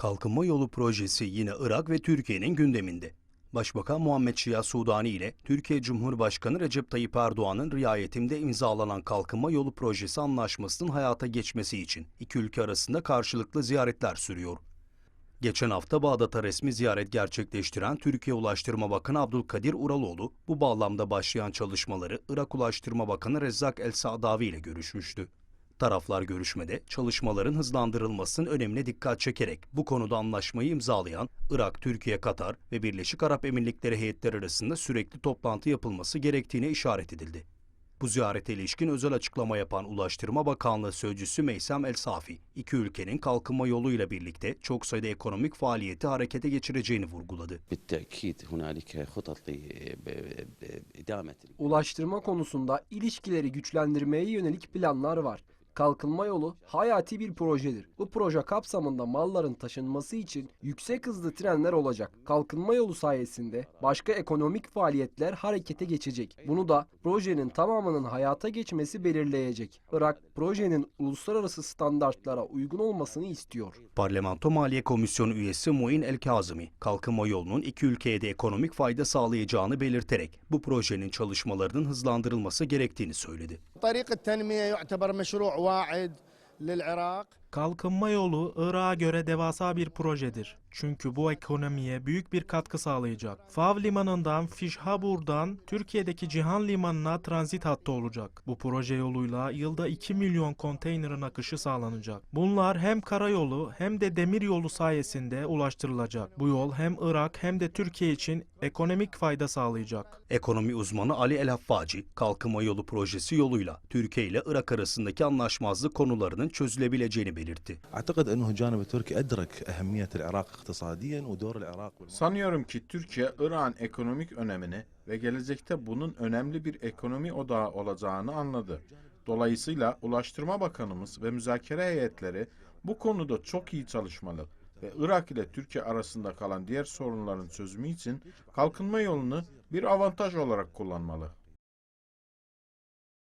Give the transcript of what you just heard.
Kalkınma Yolu projesi yine Irak ve Türkiye'nin gündeminde. Başbakan Muhammed Şia Sudani ile Türkiye Cumhurbaşkanı Recep Tayyip Erdoğan'ın riayetinde imzalanan Kalkınma Yolu projesi anlaşmasının hayata geçmesi için iki ülke arasında karşılıklı ziyaretler sürüyor. Geçen hafta Bağdat'a resmi ziyaret gerçekleştiren Türkiye Ulaştırma Bakanı Abdülkadir Uraloğlu, bu bağlamda başlayan çalışmaları Irak Ulaştırma Bakanı Rezzak El Sadavi ile görüşmüştü. Taraflar görüşmede çalışmaların hızlandırılmasının önemine dikkat çekerek bu konuda anlaşmayı imzalayan Irak, Türkiye, Katar ve Birleşik Arap Emirlikleri heyetleri arasında sürekli toplantı yapılması gerektiğine işaret edildi. Bu ziyarete ilişkin özel açıklama yapan Ulaştırma Bakanlığı Sözcüsü Meysem El Safi, iki ülkenin kalkınma yoluyla birlikte çok sayıda ekonomik faaliyeti harekete geçireceğini vurguladı. Ulaştırma konusunda ilişkileri güçlendirmeye yönelik planlar var. Kalkınma yolu hayati bir projedir. Bu proje kapsamında malların taşınması için yüksek hızlı trenler olacak. Kalkınma yolu sayesinde başka ekonomik faaliyetler harekete geçecek. Bunu da projenin tamamının hayata geçmesi belirleyecek. Irak projenin uluslararası standartlara uygun olmasını istiyor. Parlamento Maliye Komisyonu üyesi Muin El Kazımi, kalkınma yolunun iki ülkeye de ekonomik fayda sağlayacağını belirterek bu projenin çalışmalarının hızlandırılması gerektiğini söyledi. واعد للعراق. Kalkınma yolu Irak'a göre devasa bir projedir. Çünkü bu ekonomiye büyük bir katkı sağlayacak. Fav limanından Fişhabur'dan Türkiye'deki Cihan limanına transit hattı olacak. Bu proje yoluyla yılda 2 milyon konteynerin akışı sağlanacak. Bunlar hem karayolu hem de demir yolu sayesinde ulaştırılacak. Bu yol hem Irak hem de Türkiye için ekonomik fayda sağlayacak. Ekonomi uzmanı Ali El Haffaci, kalkınma yolu projesi yoluyla Türkiye ile Irak arasındaki anlaşmazlık konularının çözülebileceğini belirtti. Sanıyorum ki Türkiye, İran ekonomik önemini ve gelecekte bunun önemli bir ekonomi odağı olacağını anladı. Dolayısıyla Ulaştırma Bakanımız ve müzakere heyetleri bu konuda çok iyi çalışmalı ve Irak ile Türkiye arasında kalan diğer sorunların çözümü için kalkınma yolunu bir avantaj olarak kullanmalı.